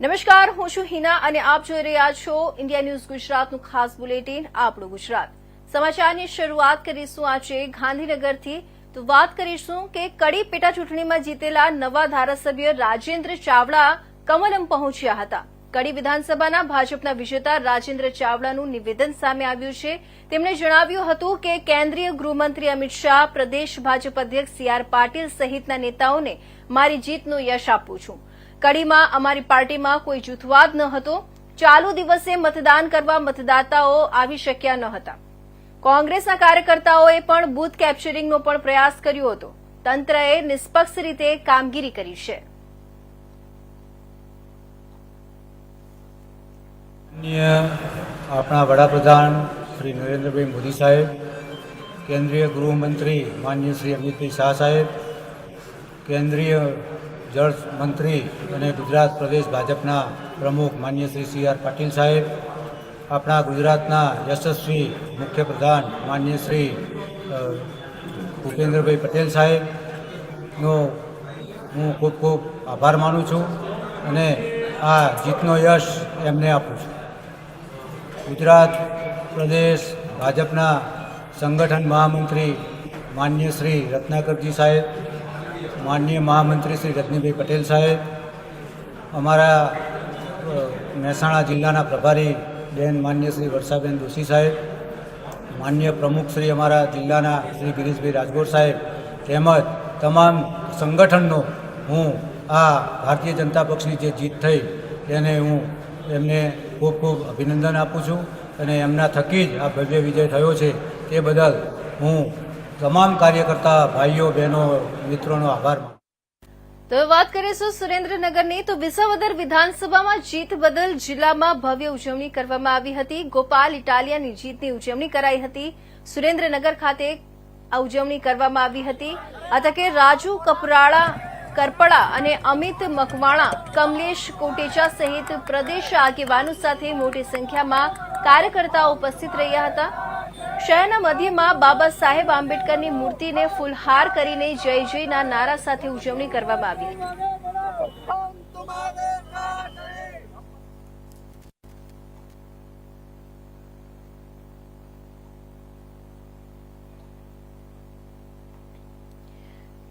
નમસ્કાર, હું છું હિના અને આપ જોઈ રહ્યા છો ઇન્ડિયા ન્યૂઝ ગુજરાતનું ખાસ બુલેટિન, આપણું ગુજરાત. સમાચારની શરૂઆત કરીશું આજે ગાંધીનગરથી. તો વાત કરીશું કે કડી પેટા ચૂંટણીમાં જીતેલા નવા ધારાસભ્ય રાજેન્દ્ર ચાવડા કમલમ પહોંચ્યા હતા. કડી વિધાનસભાના ભાજપના વિજેતા રાજેન્દ્ર ચાવડાનું નિવેદન સામે આવ્યું છે. તેમણે જણાવ્યું હતું કે કેન્દ્રીય ગૃહમંત્રી અમિત શાહ, પ્રદેશ ભાજપ અધ્યક્ષ સી આર પાટીલ સહિતના નેતાઓને મારી જીતનો યશ આપું છું. કડીમાં અમારી પાર્ટીમાં કોઈ જૂથવાદ ન હતો. ચાલુ દિવસે મતદાન કરવા મતદાતાઓ આવી શક્યા ન હતા. કોંગ્રેસના કાર્યકર્તાઓએ પણ બૂથ કેપ્ચરિંગનો પણ પ્રયાસ કર્યો હતો. તંત્રએ નિષ્પક્ષ રીતે કામગીરી કરી છે. આપણા વડાપ્રધાન શ્રી નરેન્દ્રભાઈ મોદી સાહેબ, કેન્દ્રીય ગૃહમંત્રી માનનીય શ્રી અમિતભાઈ શાહ સાહેબ, કેન્દ્રીય જળ મંત્રી અને ગુજરાત પ્રદેશ ભાજપના પ્રમુખ માન્ય શ્રી સી આર પાટીલ સાહેબ, આપણા ગુજરાતના યશસ્વી મુખ્યપ્રધાન માન્ય શ્રી ભૂપેન્દ્રભાઈ પટેલ સાહેબનો હું ખૂબ ખૂબ આભાર માનું છું અને આ જીતનો યશ એમને આપું છું. ગુજરાત પ્રદેશ ભાજપના સંગઠન મહામંત્રી માન્ય શ્રી રત્નાકરજી સાહેબ માનનીય મહામંત્રી શ્રી રજનીભાઈ પટેલ સાહેબ અમારા મહેસાણા જિલ્લાના પ્રભારી બેન માન્ય શ્રી વર્ષાબેન દોશી સાહેબ, માન્ય પ્રમુખ શ્રી અમારા જિલ્લાના શ્રી ગિરીશભાઈ રાજગોર સાહેબ, તેમજ તમામ સંગઠનનો હું આ ભારતીય જનતા પક્ષની જે જીત થઈ તેને હું એમને ખૂબ ખૂબ અભિનંદન આપું છું અને એમના થકી જ આ ભવ્ય વિજય થયો છે. તે બદલ હું તમામ કાર્યકર્તા, ભાઈઓ, બહેનો, મિત્રોનો આભાર માનું તો વાત કરીશું સુરેન્દ્રનગરની. તો વિસાવદર વિધાનસભામાં જીત બદલ જિલ્લામાં ભવ્ય ઉજવણી કરવામાં આવી હતી. ગોપાલ ઇટાલિયાની જીતની ઉજવણી કરાઈ હતી. સુરેન્દ્રનગર ખાતે આ ઉજવણી કરવામાં આવી હતી. આ તકે રાજુ કપરાળા, કરપડા અને અમિત મકવાણા, કમલેશ કોટેચા સહિત પ્રદેશ આગેવાનો સાથે મોટી સંખ્યામાં કાર્યકર્તાઓ ઉપસ્થિત રહ્યા હતા. શહેરના મધ્યમાં બાબા સાહેબ આંબેડકરની મૂર્તિને ફૂલહાર કરીને જય જયના નારા સાથે ઉજવણી કરવામાં આવી.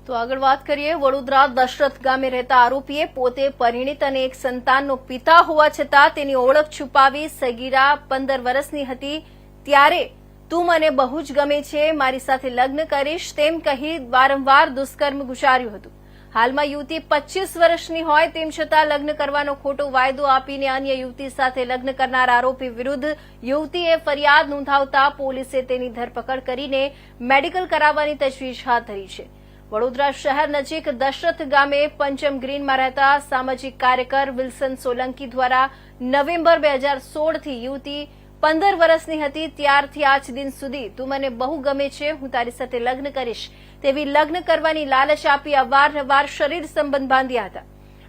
તો આગળ વાત કરીએ, વડોદરા દશરથ ગામે રહેતા આરોપીએ પોતે પરિણીત અને એક સંતાનનો પિતા હોવા છતાં તેની ઓળખ છુપાવી સગીરા પંદર વર્ષની હતી. ત્યારે તું મને બહુ જ ગમે છે, મારી સાથે લગ્ન કરીશ તેમ કહી વારંવાર દુષ્કર્મ ગુજાર્યું હતું. હાલમાં યુવતી પચીસ વર્ષની હોય તેમ છતાં લગ્ન કરવાનો ખોટો વાયદો આપીને અન્ય યુવતી સાથે લગ્ન કરનાર આરોપી વિરુદ્ધ યુવતીએ ફરિયાદ નોંધાવતા પોલીસે તેની ધરપકડ કરીને મેડિકલ કરાવવાની તજવીજ હાથ ધરી છે. વડોદરા શહેર નજીક દશરથ ગામે પંચમ ગ્રીનમાં રહેતા સામાજિક કાર્યકર વિલ્સન સોલંકી દ્વારા નવેમ્બર બે હજાર સોળથી યુવતી પંદર વર્ષની હતી, ત્યારથી આજ દિન સુધી. તું મને બહુ ગમે છે, હું તારી સાથે લગ્ન કરીશ. તેવી લગ્ન કરવાની લાલચ આપી અવારનવાર શરીર સંબંધ બાંધ્યા હતા.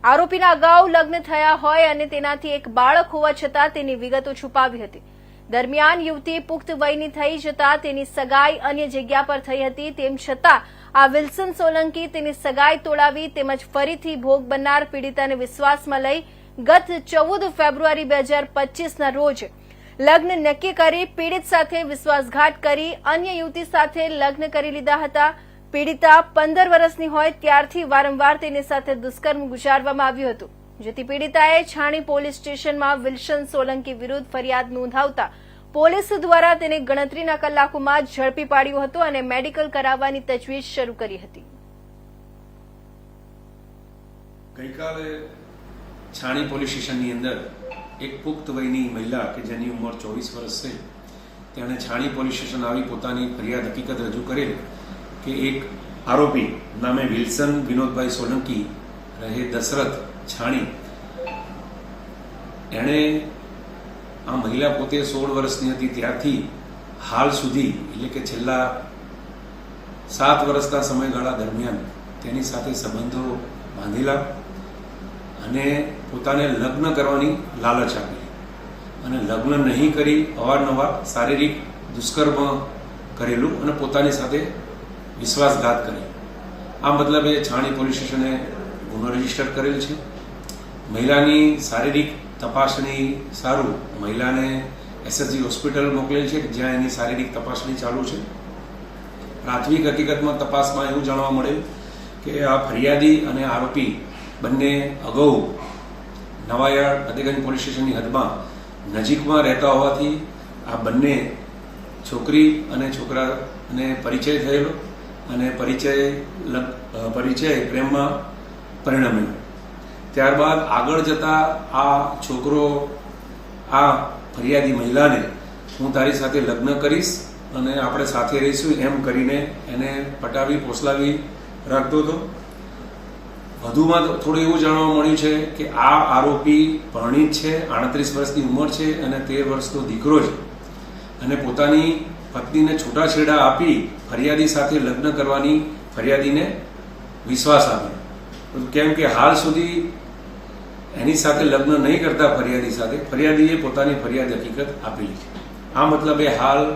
આરોપીના અગાઉ લગ્ન થયા હોય અને તેનાથી એક બાળક હોવા છતાં તેની વિગતો છુપાવી હતી. દરમિયાન યુવતી પુખ્ત વયની થઈ જતા તેની સગાઈ અન્ય જગ્યા પર થઈ હતી. તેમ છતાં આ વિલ્સન સોલંકી તેની સગાઈ તોડાવી તેમજ ફરીથી ભોગ બનનાર પીડિતાને વિશ્વાસમાં લઈ ગત ચૌદ ફેબ્રુઆરી બે હજાર પચીસના રોજ લગ્ન નક્કી કરી પીડિત સાથે વિશ્વાસઘાત કરી અન્ય યુવતી સાથે લગ્ન કરી લીધા હતા. પીડિતા પંદર વર્ષની હોય ત્યારથી વારંવાર તેની સાથે દુષ્કર્મ ગુજારવામાં આવ્યું હતું. જેથી પીડિતાએ છાણી પોલીસ સ્ટેશનમાં વિલ્સન સોલંકી વિરુદ્ધ ફરિયાદ નોંધાવતા પોલીસ દ્વારા તેને ગણતરીના કલાકોમાં ઝડપી પાડ્યું હતું અને મેડિકલ કરાવવાની તજવીજ શરૂ કરી હતી. ગઈકાલે છાણી પોલીસ સ્ટેશનની અંદર એક પુખ્ત વયની મહિલા કે જેની ઉંમર ચોવીસ વર્ષ છે, તેણે છાણી પોલીસ સ્ટેશન આવી પોતાની ફરિયાદ હકીકત રજૂ કરેલ કે એક આરોપી નામે વિલ્સન વિનોદભાઈ સોલંકી રહે દશરથ છાણી. એણે આ મહિલા પોતે સોળ વર્ષની હતી, ત્યારથી હાલ સુધી, એટલે કે છેલ્લા સાત વર્ષના સમયગાળા દરમિયાન તેની સાથે સંબંધો બાંધેલા અને પોતાને લગ્ન કરવાની લાલચ આપી. અને લગ્ન નહીં કરી, અવારનવાર શારીરિક દુષ્કર્મ કરેલું અને પોતાની સાથે વિશ્વાસઘાત કરી. આ મતલબે છાણી પોલીસ સ્ટેશને ગુનો રજિસ્ટર કરેલ છે. મહિલાની શારીરિક તપાસણી સારું, મહિલાને એસએસજી હોસ્પિટલ મોકલેલ છે, જ્યાં એની શારીરિક તપાસણી ચાલુ છે. પ્રાથમિક હકીકતમાં તપાસમાં એવું જાણવા મળ્યું કે આ ફરિયાદી અને આરોપી બંને અગાઉ નવાયાર ફતેગંજ પોલીસ સ્ટેશનની હદમાં નજીકમાં રહેતા હોવાથી આ બંને છોકરી અને છોકરાને પરિચય થયેલો અને પરિચય પરિચય પ્રેમમાં પરિણમ્યો. ત્યારબાદ આગળ જતા આ છોકરો, આ ફરિયાદી મહિલાને હું તારી સાથે લગ્ન કરીશ અને આપણે સાથે રહીશું એમ કરીને એને પટાવી, પોસલાવી રાખતો હતો. વધુમાં થોડું એવું જાણવા મળ્યું છે કે આ આરોપી પરણિત છે, આડત્રીસ વર્ષની ઉંમર છે અને તેર વર્ષનો દીકરો છે. અને પોતાની પત્નીને છૂટાછેડા આપી ફરિયાદી સાથે લગ્ન કરવાની ફરિયાદીને વિશ્વાસ આપ્યો. કેમ કે હાલ સુધી એની સાથે લગ્ન નહીં કરતા ફરિયાદી સાથે, ફરિયાદીએ પોતાની ફરિયાદ હકીકત આપેલી છે. આ મતલબે હાલ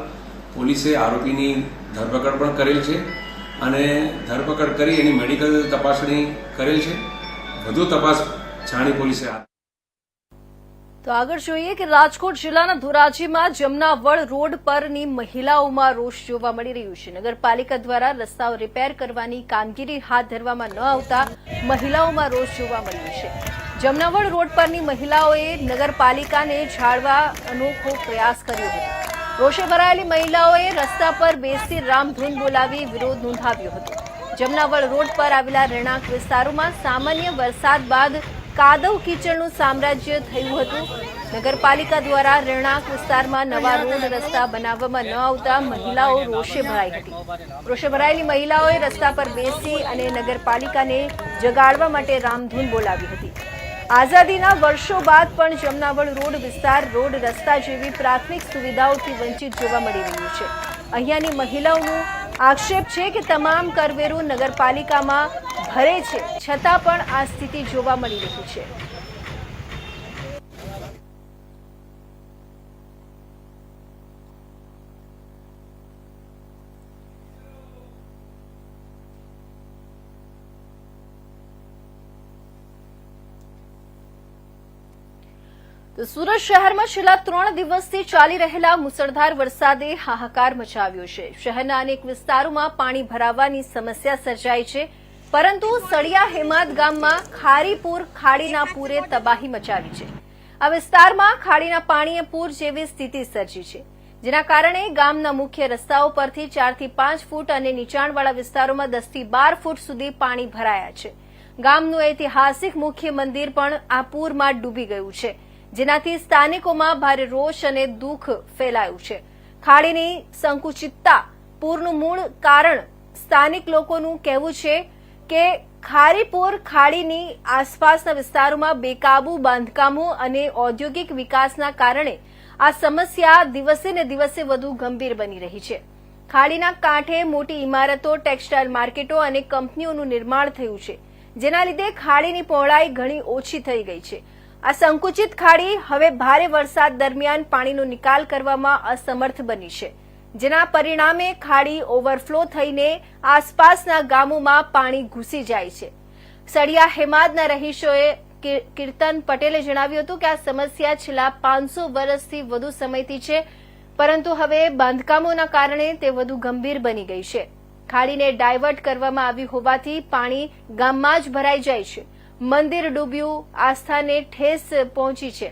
પોલીસે આરોપીની ધરપકડ પણ કરેલ છે. અને ધરપકડ કરી એની મેડિકલ તપાસણી કરેલ છે. વધુ તપાસ છાણી પોલીસે તો આગળ જોઈએ કે રાજકોટ જિલ્લાના ધોરાજીમાં જમનાવળ રોડ પરની મહિલાઓમાં રોષ જોવા મળી રહ્યું છે. નગરપાલિકા દ્વારા રસ્તાઓ રિપેર કરવાની કામગીરી હાથ ધરવામાં ન આવતા મહિલાઓમાં રોષ જોવા મળ્યો છે. જમનાવળ રોડ પરની મહિલાઓએ નગરપાલિકાને જાળવા અનોખો પ્રયાસ કર્યો હતો. રોષે ભરાયેલી મહિલાઓએ રસ્તા પર બેસી રામધૂન બોલાવી વિરોધ નોંધાવ્યો હતો. જમનાવળ રોડ પર આવેલા રહેણાંક વિસ્તારોમાં સામાન્ય વરસાદ બાદ કાદવ કીચડનું સામ્રાજ્ય થયું હતું. નગરપાલિકા દ્વારા રહેણાંક વિસ્તારમાં નવા રોડ રસ્તા બનાવવામાં ન આવતા મહિલાઓ રોષે ભરાઈ હતી. રોષે ભરાયેલી મહિલાઓએ રસ્તા પર બેસી અને નગરપાલિકાને જગાડવા માટે રામધૂન બોલાવી હતી. આઝાદીના વર્ષો બાદ પણ જમનાવળ રોડ વિસ્તાર, રોડ રસ્તા જેવી પ્રાથમિક સુવિધાઓથી વંચિત જોવા મળી રહ્યું છે. અહીંયાની મહિલાઓનું આક્ષેપ છે કે તમામ કરવેરો નગરપાલિકામાં ભરે છે. છતાં પણ આ સ્થિતિ જોવા મળી રહી છે. સુરત શહેરમાં છેલ્લા ત્રણ દિવસથી ચાલી રહેલા મુસળધાર વરસાદે હાહાકાર મચાવ્યો છે. શહેરના અનેક વિસ્તારોમાં પાણી ભરાવાની સમસ્યા સર્જાઈ છે. પરંતુ સળિયા હેમાદ ગામમાં ખારીપુર, ખાડીના પૂરે તબાહી મચાવી છે. આ વિસ્તારમાં ખાડીના પાણીએ પૂર જેવી સ્થિતિ સર્જી છે. જેના કારણે ગામના મુખ્ય રસ્તાઓ પરથી ચારથી પાંચ ફૂટ અને નીચાણવાળા વિસ્તારોમાં દસથી બાર ફૂટ સુધી પાણી ભરાયા છે. ગામનું ઐતિહાસિક મુખ્ય મંદિર પણ આ પૂરમાં ડૂબી ગયું છે. જેનાથી સ્થાનિકોમાં ભારે રોષ અને દુઃખ ફેલાયું છે. ખાડીની સંકુચિતતા પૂરનું મૂળ કારણ સ્થાનિક લોકોનું કહેવું છે કે ખારીપુર ખાડીની આસપાસના વિસ્તારોમાં બેકાબુ, બાંધકામો અને ઔદ્યોગિક વિકાસના કારણે આ સમસ્યા દિવસે ને દિવસે વધુ ગંભીર બની રહી છે. ખાડીના કાંઠે મોટી ઇમારતો, ટેક્સટાઇલ માર્કેટો અને કંપનીઓનું નિર્માણ થયું છે, જેના લીધે ખાડીની પહોળાઈ ઘણી ઓછી થઈ ગઈ છે. આ સંકુચિત ખાડી હવે ભારે વરસાદ દરમિયાન પાણીનો નિકાલ કરવામાં અસમર્થ બની છે. જેના પરિણામે ખાડી ઓવરફ્લો થઈને આસપાસના ગામોમાં પાણી ઘૂસી જાય છે. સળિયા હેમાદના રહીશોએ કીર્તન પટેલે જણાવ્યું હતું કે આ સમસ્યા છેલ્લા પાંચસો વર્ષથી વધુ સમયથી છે, પરંતુ હવે બાંધકામોના કારણે તે વધુ ગંભીર બની ગઈ છે. ખાડીને ડાયવર્ટ કરવામાં આવી હોવાથી પાણી ગામમાં જ ભરાઈ જાય છે. મંદિર ડૂબ્યું આસ્થાને ઠેસ પહોંચી છે.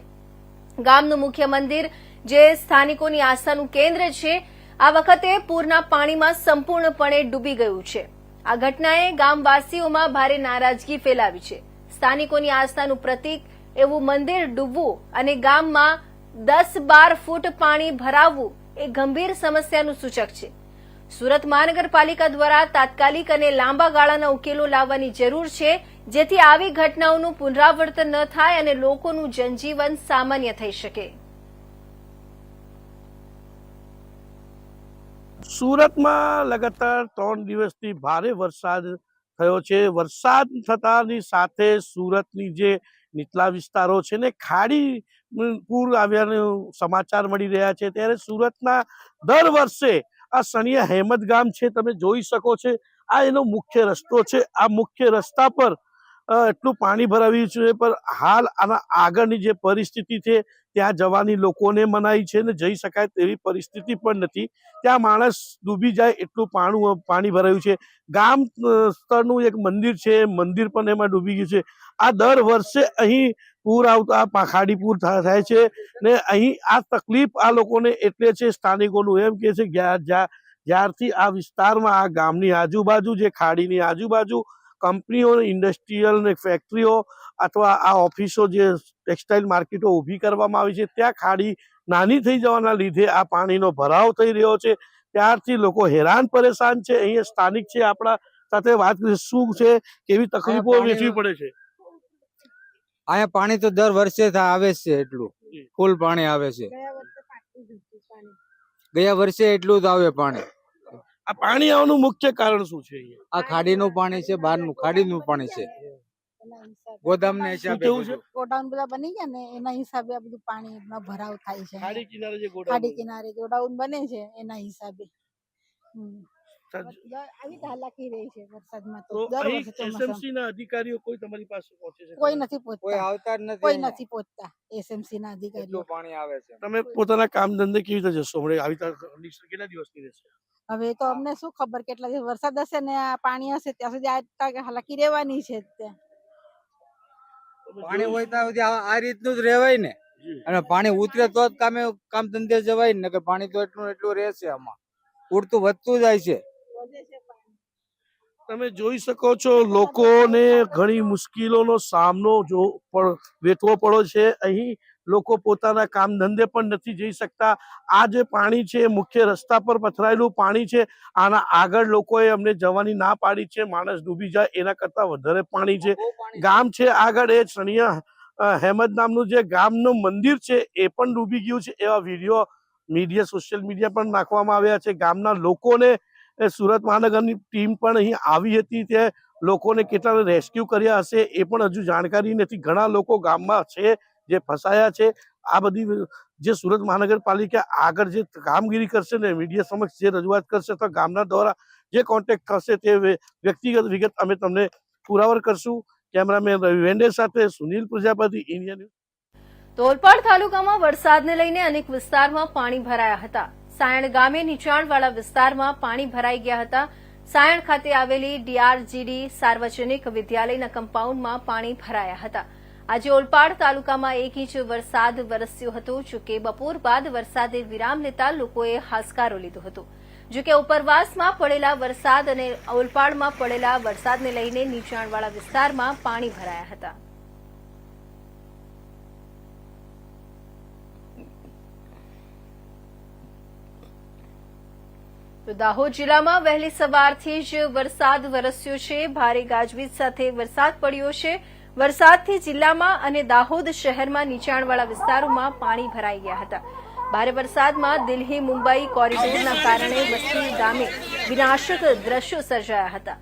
ગામનું મુખ્ય મંદિર, જે સ્થાનિકોની આસ્થાનું કેન્દ્ર છે, આ વખતે પૂરના પાણીમાં સંપૂર્ણપણે ડૂબી ગયું છે. આ ઘટનાએ ગામવાસીઓમાં ભારે નારાજગી ફેલાવી છે. સ્થાનિકોની આસ્થાનું પ્રતીક એવું મંદિર ડૂબવું અને ગામમાં દસ બાર ફૂટ પાણી ભરાવવું એ ગંભીર સમસ્યાનું સૂચક છે. સુરત મહાનગરપાલિકા દ્વારા તાત્કાલિક અને લાંબા ગાળાના ઉકેલો લાવવાની જરૂર છે, જેથી આવી ઘટનાઓનું પુનરાવર્તન ન થાય અને લોકોનું જનજીવન સામાન્ય થઈ શકે. સુરતમાં લગાતાર ત્રણ દિવસથી ભારે વરસાદ થયો છે. વરસાદ થતાની સાથે સુરતની જે નીચલા વિસ્તારો છે ને ખાડી પૂર આવ્યાનું સમાચાર મળી રહ્યા છે. ત્યારે સુરતના દર વર્ષે આ સણિયા હેમદ ગામ છે, તમે જોઈ શકો છો. આ એનો મુખ્ય રસ્તો છે. આ મુખ્ય રસ્તા પર એટલું પાણી ભરાવ્યું છે, પણ હાલ આના આગળની જે પરિસ્થિતિ છે ત્યાં જવાની લોકોને મનાઈ છે ને જઈ શકાય તેવી પરિસ્થિતિ પણ નથી. ત્યાં માણસ ડૂબી જાય એટલું પાણું, પાણી ભરાયું છે. ગામ સ્તરનું એક મંદિર છે, મંદિર પણ એમાં ડૂબી ગયું છે. આ દર વર્ષે અહીં પૂર આવતા પાખાડી પૂર થાય છે ને અહીં આ તકલીફ આ લોકોને એટલે છે, સ્થાનિકોનું એમ કે છે જ્યારથી આ વિસ્તારમાં આ ગામની આજુબાજુ જે ખાડીની આજુબાજુ કંપનીઓ ઇન્ડસ્ટ્રીયલ ને ફેક્ટરીઓ અથવા આ ઓફિસો જે ટેક્સટાઇલ માર્કેટો ઊભી કરવામાં આવી છે ત્યાં ખાડી નાની થઈ જવાના લીધે આ પાણીનો ભરાવ થઈ રહ્યો છે. ત્યારથી લોકો હેરાન પરેશાન છે. અહીંયા સ્થાનિક છે આપણા સાથે વાત કરી શું છે કેવી તકલીફો વેચવી વેઠવી પડે છે? અહીંયા પાણી તો દર વર્ષે આવે છે એટલું. ફૂલ પાણી આવે છે. ગયા વર્ષે એટલું જ આવે પાણી. આ પાણી આવવાનું મુખ્ય કારણ શું છે આ ખાડીનું પાણી છે બહારનું ખાડીનું પાણી છે. ગોદામને હિસાબે કેવું છે? ગોડાઉન બધા બની ગયા ને એના હિસાબે આ બધું પાણી ભરાવ થાય છે. ખાડી કિનારે જે ગોડાઉન ખાડી કિનારે ગોડાઉન બને છે એના હિસાબે. તો દર- આવી હાલાકી રહી છે વરસાદમાં તો તો દર વર્ષે ચોમાસામાં. ના અધિકારીઓ કોઈ તમારી પાસે પહોંચે છે? કોઈ નથી કોઈ આવતા નથી કોઈ નથી પહોંચતા એસએમસી ના અધિકારીઓ. એટલું પાણી આવે છે. તમે પોતાના કામ ધંધે કેવી રીતે જશો? હમણાં આવી કેટલા દિવસની રહેશે? હવે તો અમને શું ખબર કેટલા દિવસ વરસાદ હશે ને આ પાણી હશે ત્યાં સુધી આ હાલાકી રહેવાની છે પાણી હોય ત્યાં સુધી આ રીતનું જ રહેવાય ને. અને પાણી ઉતરે તો જ કામે કામ ધંધે જવાય ને કે પાણી તો એટલું એટલું રહેશે આમાં. ઉડતું વધતું જાય છે. તમે જોઈ શકો છો લોકોને ઘણી મુશ્કેલીઓનો સામનો જો પણ વેઠવો પડ્યો છે. અહીં લોકો પોતાના કામ ધંધે પણ નથી જઈ શકતા. આ જે પાણી છે એ મુખ્ય રસ્તા પર પથરાયેલું પાણી છે આના આગળ લોકોએ અમને જવાની ના પાડી છે માણસ ડૂબી જાય એના કરતા વધારે પાણી છે. ગામ છે આગળ એ સણિયા હેમદ નામનું જે ગામનું મંદિર છે એ પણ ડૂબી ગયું છે. એવા વીડિયો મીડિયા સોશિયલ મીડિયા પણ નાખવામાં આવ્યા છે. ગામના લોકોને સુરત મહાનગરની ટીમ પણ અહીં આવી હતી. તે લોકોને કેટલા રેસ્ક્યુ કર્યા હશે એ પણ હજુ જાણકારી નથી. ઘણા લોકો ગામમાં છે જે ફસાયા છે, આ બધી જે સુરત મહાનગરપાલિકા આગળ જે કામગીરી કરશે ને, મીડિયા સમક્ષ જે રજૂઆત કરશે તો ગામના દ્વારા જે કોન્ટેક્ટ કરશે તે વ્યક્તિગત વિગત અમે તમને પુરાવર કરશું. કેમેરામેન રવિ વેન્ડે સાથે સુનિલ પ્રજાપતિ, ઇન્ડિયા ન્યૂઝ. તોલપાડ તાલુકામાં વરસાદને લઈને અનેક વિસ્તારમાં પાણી ભરાયા હતા. સાયણ ગામે નીચાણવાળા વિસ્તારમાં પાણી ભરાઈ ગયા હતા. સાયણ ખાતે આવેલી ડીઆરજીડી સાર્વજનિક વિદ્યાલયના કમ્પાઉન્ડમાં પાણી ભરાયા હતા. આજે ઓલપાડ તાલુકામાં એક ઇંચ વરસાદ વરસ્યો હતો જોકે બપોર બાદ વરસાદે વિરામ લેતા લોકોએ હાશકારો લીધો હતો. જોકે ઉપરવાસમાં પડેલા વરસાદ અને ઓલપાડમાં પડેલા વરસાદને લઈને નીચાણવાળા વિસ્તારમાં પાણી ભરાયા હતા. દાહોદ જિલ્લામાં વહેલી સવારથી જ વરસાદ વરસ્યો છે. ભારે ગાજવીજ સાથે વરસાદ પડ્યો છે. વરસાદથી જિલ્લામાં અને દાહોદ શહેરમાં નીચાણવાળા વિસ્તારોમાં પાણી ભરાઈ ગયા હતા. ભારે વરસાદમાં દિલ્હી, મુંબઈ કોરિડોરના કારણે વસ્તી ગામે વિનાશક દ્રશ્યો સર્જાયા હતા.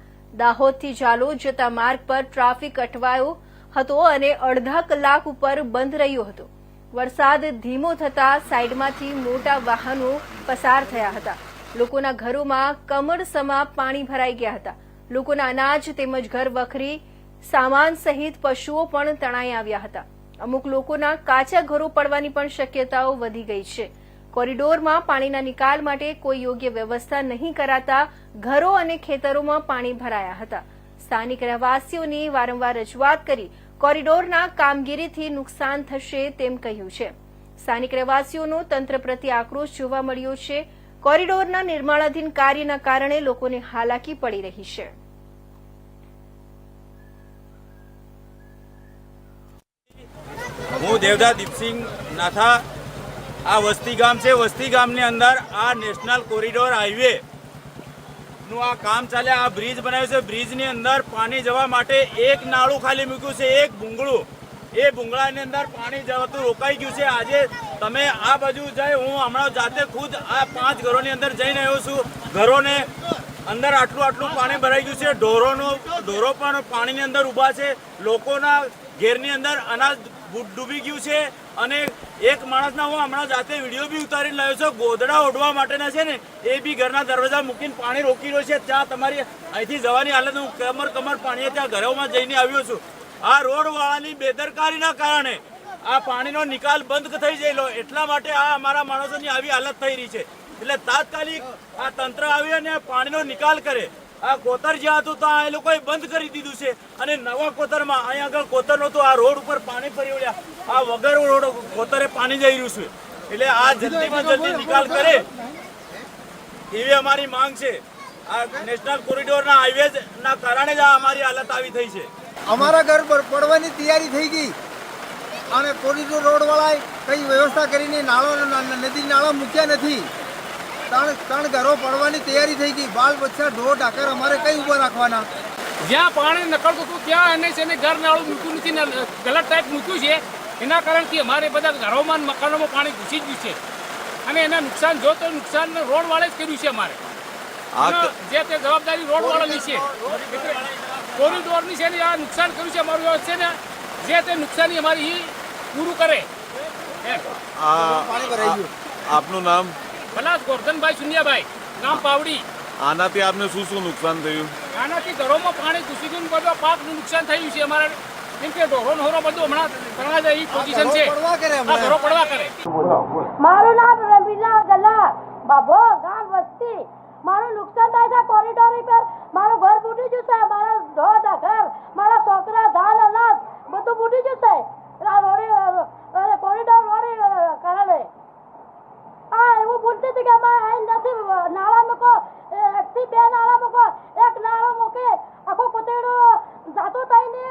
દાહોદથી જાલોદ જતા માર્ગ પર ટ્રાફિક અટવાયો હતો અને અડધા કલાક ઉપર બંધ રહ્યો હતો. વરસાદ ધીમો થતા સાઈડમાંથી મોટા વાહનો પસાર થયા હતા. લોકોના ઘરોમાં કમરસમા પાણી ભરાઈ ગયા હતા. લોકોના અનાજ તેમજ ઘર વખરી સામાન સહિત પશુઓ પણ તણાઈ આવ્યા હતા. અમુક લોકોના કાચા ઘરો પડવાની પણ શક્યતાઓ વધી ગઈ છે. કોરિડોરમાં પાણીના નિકાલ માટે કોઈ યોગ્ય વ્યવસ્થા નહીં કરાતા ઘરો અને ખેતરોમાં પાણી ભરાયા હતા. સ્થાનિક રહેવાસીઓની વારંવાર રજૂઆત કરી કોરિડોરના કામગીરીથી નુકસાન થશે તેમ કહ્યું છે. સ્થાનિક રહેવાસીઓનો તંત્ર પ્રત્યે આક્રોશ જોવા મળ્યો છે. કોરિડોરના નિર્માણાધીન કાર્યના કારણે લોકોને હાલાકી પડી રહી છે. હું દેવદા દીપસિંહ નાથા. આ વસ્તી ગામ છે. વસ્તી ગામની અંદર આ નેશનલ કોરિડોર હાઈવે નું આ કામ ચાલે. આ બ્રિજ બનાવ્યું છે. બ્રિજની અંદર પાણી જવા માટે એક નાળું ખાલી મૂક્યું છે. એક ભૂંગળું. એ ભૂંગળાની અંદર પાણી જવાતું રોકાઈ ગયું છે. આજે તમે આ બાજુ જાય હું હમણાં જાતે ખુદ આ પાંચ ઘરોની અંદર જઈને આવ્યો છું. ઘરોને અંદર આટલું આટલું પાણી ભરાઈ ગયું છે. ઢોરોનો, ઢોરો પણ પાણીની અંદર ઊભા છે. લોકોના ઘેરની અંદર અનાજ ડૂ- ડૂબી ગયું છે અને એક માણસના હું હમણાં જાતે વીડિયો બી ઉતારીને લાવ્યો છું ગોદડા ઓઢવા માટેના છે ને, એ બી ઘરના દરવાજા મૂકીને પાણી રોકી રહ્યો છે, ત્યાં તમારી અહીંથી જવાની હાલત હું કમર કમર પાણીએ ત્યાં ઘરોમાં જઈને આવ્યો છું. આ રોડવાળાની બેદરકારીના કારણે આ પાણીનો નિકાલ બંધ થઈ ગયેલો, એટલા માટે આ અમારા માણસોની આવી હાલત થઈ રહી છે. એટલે તાત્કાલિક આ તંત્ર આવી અને પાણીનો નિકાલ કરે. આ કોતર જ્યાં હતું તો એ લોકોએ બંધ કરી દીધું છે. અને નવા કોતરમાં અહીંયા આગળ કોતર નહોતું, આ રોડ ઉપર પાણી ફરી વળ્યા. આ વગર રોડ કોતરે પાણી જઈ રહ્યું છે. એટલે આ જલ્દીમાં જલ્દી નિકાલ કરે. એવી અમારી માંગ છે. આ નેશનલ કોરિડોરના હાઈવે ના કારણે જ આ અમારી હાલત આવી થઈ છે. અમારા ઘર પર પડવાની તૈયારી થઈ ગઈ. અને કોરિડોર રોડ વાળાએ કઈ વ્યવસ્થા કરીને નાળો નદી નાળા મૂક્યા નથી. ત્રણ ત્રણ ઘરો પડવાની તૈયારી થઈ ગઈ. બાલ બચ્ચા ઢોર ઢાકર અમારે કઈ ઊભા રાખવાના? જ્યાં પાણી નકળતું હતું ત્યાં એને છે ને ઘર નાળું મૂક્યું નથી ગલત ટાઈપ મૂક્યું છે. એના કારણથી અમારે બધા ઘરોમાં મકાનોમાં પાણી ઘૂસી ગયું છે. અને એના નુકસાન જો તો નુકસાન રોડ વાળે જ કર્યું છે અમારે. જે તે જવાબદારી રોડ વાળાની છે. કોરિડોરની છે ને આ નુકસાન કર્યું છે અમારું છે ને જે તે નુકસાની અમારી પૂરું કરે. આપનું નામ? ભલા ગોરધનભાઈ સુનિયાભાઈ ગામ પાવડી. આનાથી આપને શું શું નુકસાન થયું? આનાથી ઘરોમાં પાણી ઘૂસી ગયું બધો પાકનું નુકસાન થયું છે અમારા. કેમ કે ઢોરો ઢોરો બધું હમણાં તણા જાય પોઝિશન છે. આ ઘરો પડવા કરે. મારું નામ રમીલા ગલા બાબો ગામ વસ્તી. મારું નુકસાન થાય છે કોરિડોર પર. મારું ઘર ફૂટી જશે મારા ઢોર ઘર મારા છોકરા ધાન અનાજ બધું ફૂટી જશે. આ રોડી કોરિડોર રોડી કારણે અહીં નથી નાળા મૂકો એકથી બે નાળા મૂકો એક નાળો મૂકે આખો કોતેડું જાતું થઈને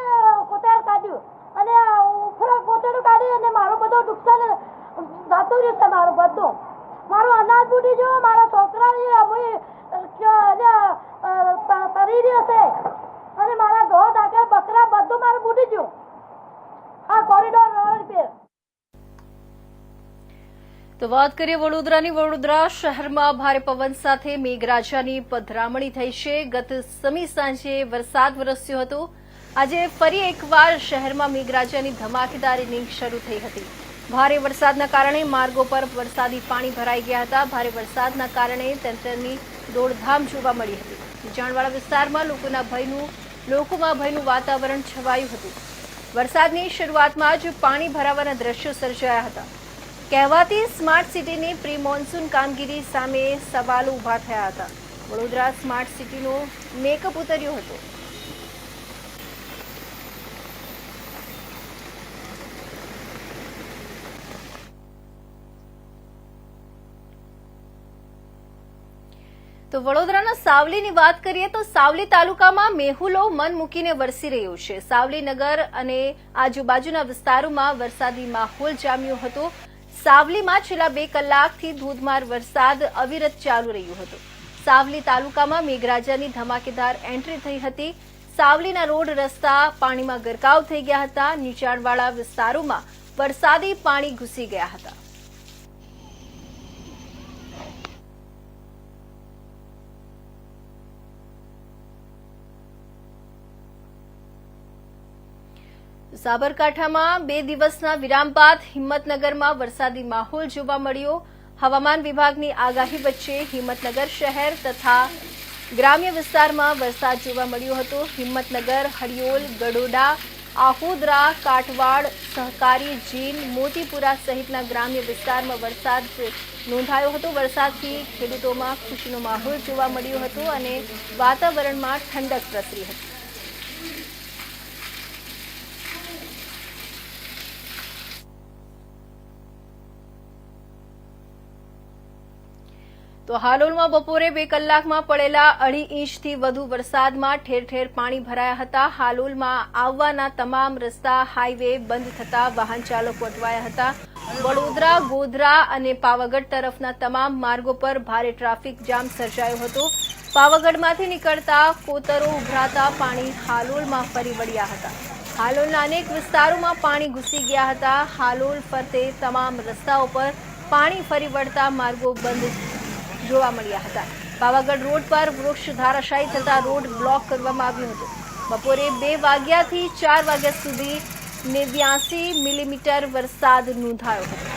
કોતેડ કાઢ્યું. અને ઉપર કોતેડું કાઢી અને મારું બધું નુકસાન જાતું રહ્યું મારું બધું. મારું અનાજ બુડી ગયું મારા છોકરા તરી રહ્યો છે. અને મારા ઢોર ઢાકર બકરા બધું મારું બુડી ગયું. આ કોરિડોર રોડ પર તો વાત કરીએ વડોદરાની. વડોદરા શહેરમાં ભારે પવન સાથે મેઘરાજાની પધરામણી થઈ છે. ગત સમી સાંજે વરસાદ વરસ્યો હતો. આજે ફરી એકવાર શહેરમાં મેઘરાજાની ધમાકેદાર ઇનિંગ શરૂ થઈ હતી. ભારે વરસાદના કારણે માર્ગો પર વરસાદી પાણી ભરાઈ ગયા હતા. ભારે વરસાદના કારણે તંત્રની દોડધામ જોવા મળી હતી. જાણવાળા વિસ્તારમાં લોકોના ભયનું, લોકોમાં ભયનું વાતાવરણ છવાયું હતું. વરસાદની શરૂઆતમાં જ પાણી ભરાવાના દ્રશ્યો સર્જાયા હતા. કહેવાતી સ્માર્ટ સિટીની પ્રી મોન્સૂન કામગીરી સામે સવાલ ઊભા થયા હતા. વડોદરા સ્માર્ટ સિટીનો મેકઅપ ઉતર્યો હતો. તો વડોદરાના સાવલીની વાત કરીએ તો સાવલી તાલુકામાં મેહુલો મન મૂકીને વરસી રહ્યો છે. સાવલી નગર અને આજુબાજુના વિસ્તારોમાં વરસાદી માહોલ જામ્યો હતો. સાવલીમાં છેલ્લા બે કલાકથી ધોધમાર વરસાદ અવિરત ચાલુ રહ્યો હતો. સાવલી તાલુકામાં મેઘરાજાની ધમાકેદાર એન્ટ્રી થઈ હતી. સાવલીના રોડ રસ્તા પાણીમાં ગરકાવ થઈ ગયા હતા. નીચાણવાળા વિસ્તારોમાં વરસાદી પાણી ઘૂસી ગયા હતા. સાબરકાંઠામાં બે દિવસના વિરામ બાદ હિંમતનગરમાં વરસાદી માહોલ જોવા મળ્યો. હવામાન વિભાગની આગાહી વચ્ચે હિંમતનગર શહેર તથા ગ્રામ્ય વિસ્તારમાં વરસાદ જોવા મળ્યો હતો. હિંમતનગર, હરિયોલ ગડોડા આહુદરા કાટવાડ સહકારી જીન મોતીપુરા સહિતના ગ્રામ્ય વિસ્તારમાં વરસાદ નોંધાયો હતો. વરસાદથી ખેડૂતોમાં ખુશીનો માહોલ જોવા મળ્યો હતો અને વાતાવરણમાં ઠંડક પ્રસરી હતી. તો હાલોલમાં બપોરે બે કલાકમાં પડેલા અઢી ઇંચથી વધુ વરસાદમાં ઠેર ઠેર પાણી ભરાયા હતા. હાલોલમાં આવવાના તમામ રસ્તા હાઈવે બંધ થતા વાહન ચાલકો અટવાયા હતા. વડોદરા, ગોધરા અને પાવાગઢ તરફના તમામ માર્ગો પર ભારે ટ્રાફિક જામ સર્જાયો હતો. પાવાગઢમાંથી નીકળતા કોતરો ઉભરાતા પાણી હાલોલમાં ફરી વળ્યા હતા. હાલોલના અનેક વિસ્તારોમાં પાણી ઘૂસી ગયા હતા. હાલોલ ફરતે તમામ રસ્તાઓ પર પાણી ફરી વળતા માર્ગો બંધ જોવા મળ્યા હતા. પાવાગઢ રોડ પર વૃક્ષ ધારાશાયી થતા રોડ બ્લોક કરવામાં આવ્યો હતો. બપોરે બે વાગ્યાથી ચાર વાગ્યા સુધી નેવ્યાસી મિલીમીટર વરસાદ નોંધાયો હતો.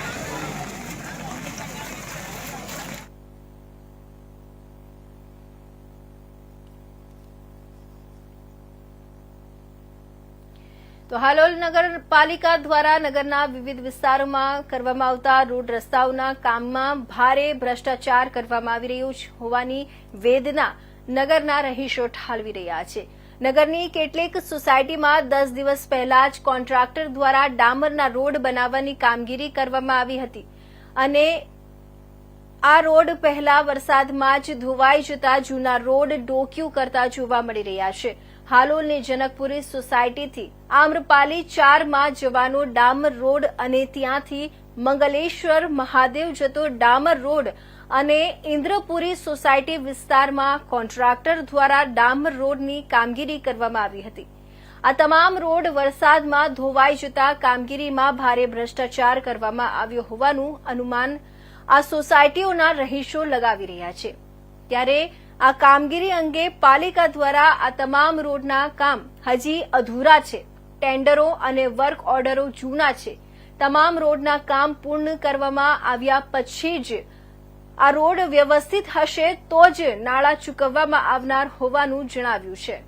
તો હાલોલ નગરપાલિકા દ્વારા નગરના વિવિધ વિસ્તારોમાં કરવામાં આવતા રોડ રસ્તાઓના કામમાં ભારે ભ્રષ્ટાચાર કરવામાં આવી રહ્યું હોવાની વેદના નગરના રહીશો ઠાલવી રહ્યા છે. નગરની કેટલીક સોસાયટીમાં દસ દિવસ પહેલા જ કોન્ટ્રાક્ટર દ્વારા ડામરના રોડ બનાવવાની કામગીરી કરવામાં આવી હતી. અને આ રોડ પહેલા વરસાદમાં જ ધોવાઈ જતા જૂના રોડ ડોક્યુ કરતા જોવા મળી રહ્યા છે. હાલોલની જનકપુરી સોસાયટીથી આમ્રપાલી ચારમાં જવાનો ડામર રોડ અને ત્યાંથી મંગલેશ્વર મહાદેવ જતો ડામર રોડ અને ઇન્દ્રપુરી સોસાયટી વિસ્તારમાં કોન્ટ્રાક્ટર દ્વારા ડામર રોડની કામગીરી કરવામાં આવી હતી. આ તમામ રોડ વરસાદમાં ધોવાઈ જતા કામગીરીમાં ભારે ભ્રષ્ટાચાર કરવામાં આવ્યો હોવાનું અનુમાન આ સોસાયટીઓના રહીશો લગાવી રહ્યા છે. ત્યારે આ કામગીરી અંગે પાલિકા દ્વારા આ તમામ રોડના કામ હજી અધૂરા છે. ટેન્ડરો અને વર્ક ઓર્ડરો જૂના છે. તમામ રોડના કામ પૂર્ણ કરવામાં આવ્યા પછી જ આ રોડ વ્યવસ્થિત હશે તો જ નાણાં ચૂકવવામાં આવનાર હોવાનું જણાવ્યું છે.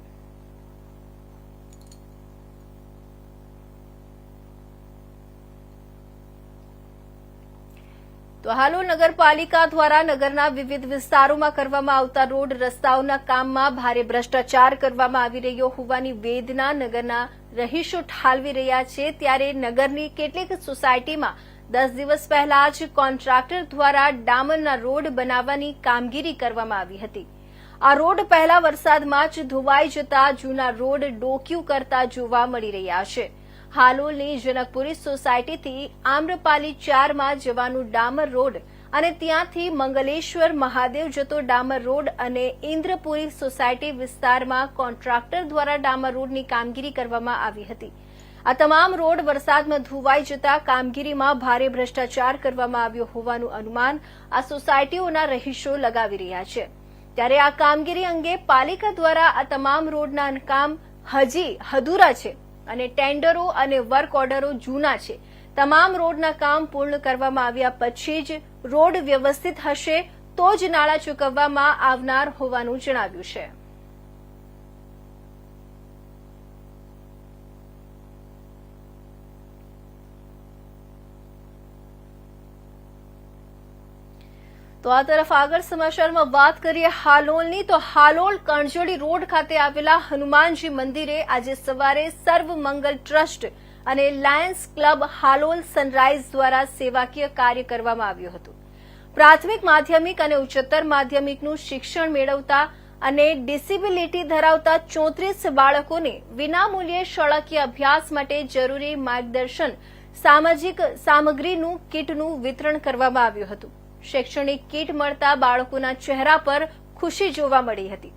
તો હાલોલ નગરપાલિકા દ્વારા નગરના વિવિધ વિસ્તારોમાં કરવામાં આવતા રોડ રસ્તાઓના કામમાં ભારે ભ્રષ્ટાચાર કરવામાં આવી રહ્યો હોવાની વેદના નગરના રહીશો ઠાલવી રહ્યા છે. ત્યારે નગરની કેટલીક સોસાયટીમાં દસ દિવસ પહેલા જ કોન્ટ્રાક્ટર દ્વારા ડામરના રોડ બનાવવાની કામગીરી કરવામાં આવી હતી. આ રોડ પહેલા વરસાદમાં જ ધોવાઈ જતા જૂના રોડ ડોક્યુ કરતા જોવા મળી રહ્યા છે. હાલોલની જનકપુરી સોસાયટીથી આમ્રપાલી ચારમાં જવાનું ડામર રોડ અને ત્યાંથી મંગલેશ્વર મહાદેવ જતો ડામર રોડ અને ઇન્દ્રપુરી સોસાયટી વિસ્તારમાં કોન્ટ્રાક્ટર દ્વારા ડામર રોડની કામગીરી કરવામાં આવી હતી. આ તમામ રોડ વરસાદમાં ધોવાઈ જતા કામગીરીમાં ભારે ભ્રષ્ટાચાર કરવામાં આવ્યો હોવાનું અનુમાન આ સોસાયટીઓના રહીશો લગાવી રહ્યા છે. ત્યારે આ કામગીરી અંગે પાલિકા દ્વારા આ તમામ રોડના કામ હજી અધૂરા છે. અને ટેન્ડરો અને વર્ક ઓર્ડરો જૂના છે. તમામ રોડના કામ પૂર્ણ કરવામાં આવ્યા પછી જ રોડ વ્યવસ્થિત હશે તો જ નાણાં ચૂકવવામાં આવનાર હોવાનું જણાવ્યું છે. તો આ તરફ આગળ સમાચારમાં વાત કરીએ હાલોલની, તો હાલોલ કણજોડી રોડ ખાતે આવેલા હનુમાનજી મંદિરે આજે સવારે સર્વ મંગલ ટ્રસ્ટ અને લાયન્સ ક્લબ હાલોલ સનરાઇઝ દ્વારા સેવાકીય કાર્ય કરવામાં આવ્યું હતું. પ્રાથમિક માધ્યમિક અને ઉચ્ચતર માધ્યમિકનું શિક્ષણ મેળવતા અને ડિસેબિલિટી ધરાવતા ચોત્રીસ બાળકોને વિનામૂલ્યે શાળાકીય અભ્યાસ માટે જરૂરી માર્ગદર્શન, સામાજિક સામગ્રીનું, કીટનું વિતરણ કરવામાં આવ્યું હતું. શૈક્ષણિક કીટ મળતા બાળકોના ચહેરા પર ખુશી જોવા મળી હતી.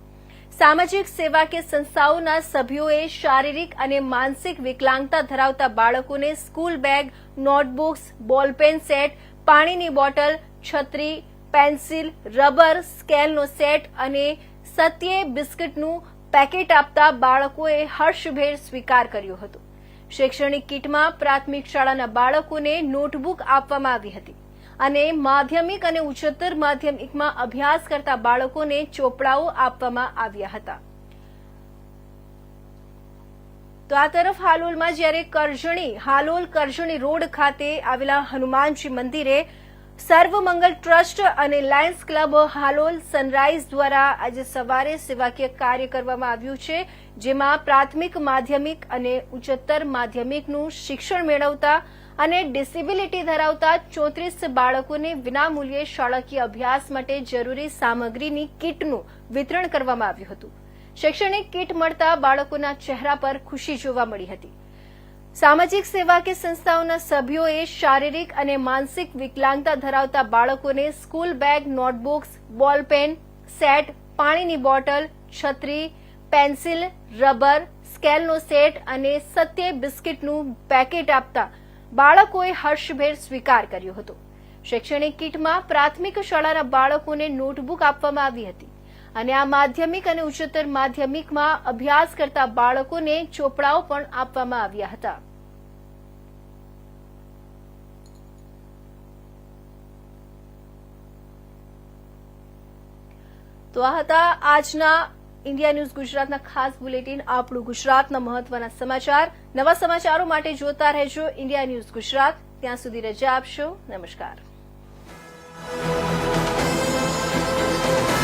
સામાજિક સેવા કે સંસ્થાઓના સભ્યોએ શારીરિક અને માનસિક વિકલાંગતા ધરાવતા બાળકોને school bag, notebooks ballpen set, પાણીની બોટલ, છત્રી, પેન્સિલ, રબર, સ્કેલનો સેટ અને સત્યે બિસ્કિટનું પેકેટ આપતા બાળકોએ હર્ષભેર સ્વીકાર કર્યો હતો. શૈક્ષણિક કીટમાં પ્રાથમિક શાળાના બાળકોને નોટબુક આપવામાં આવી હતી. અને માધ્યમિક અને ઉચ્ચતર માધ્યમિકમાં અભ્યાસ કરતા બાળકોને ચોપડાઓ આપવામાં આવ્યા હતા. તો આ તરફ હાલોલમાં જ્યારે કરજણી, હાલોલ કરજણી રોડ ખાતે આવેલા હનુમાનજી મંદિરે સર્વમંગલ ટ્રસ્ટ અને લાયન્સ ક્લબ હાલોલ સનરાઇઝ દ્વારા આજે સવારે સેવાકીય કાર્ય કરવામાં આવ્યું છે, જેમાં પ્રાથમિક, માધ્યમિક અને ઉચ્ચતર માધ્યમિકનું શિક્ષણ મેળવતા અને ડિસેબિલિટી ધરાવતા ચોત્રીસ બાળકોને વિનામૂલ્યે શાળાકીય અભ્યાસ માટે જરૂરી સામગ્રીની કીટનું વિતરણ કરવામાં આવ્યું હતું. શૈક્ષણિક કીટ મળતા બાળકોના ચહેરા પર ખુશી જોવા મળી હતી. સામાજિક સેવા કે સંસ્થાઓના સભ્યોએ શારીરિક અને માનસિક વિકલાંગતા ધરાવતા બાળકોને school bag, notebooks ballpen set, પાણીની બોટલ, છત્રી, પેન્સિલ, રબર, સ્કેલનો સેટ અને સત્ય બિસ્કિટનું પેકેટ આપતા બાળકોએ હર્ષભેર સ્વીકાર કર્યો હતો. શૈક્ષણિક કીટમાં પ્રાથમિક શાળાના બાળકોને નોટબુક આપવામાં આવી હતી અને આ માધ્યમિક અને ઉચ્ચતર માધ્યમિકમાં અભ્યાસ કરતા બાળકોને ચોપડાઓ પણ આપવામાં આવ્યા હતા. તો આ હતા આજના ઇન્ડિયા ન્યૂઝ ગુજરાતના ખાસ બુલેટિન, આપણું ગુજરાતના મહત્વના સમાચાર. નવા સમાચારો માટે જોતા રહેજો ઇન્ડિયા ન્યૂઝ ગુજરાત. ત્યાં સુધી રજા આપશો. નમસ્કાર.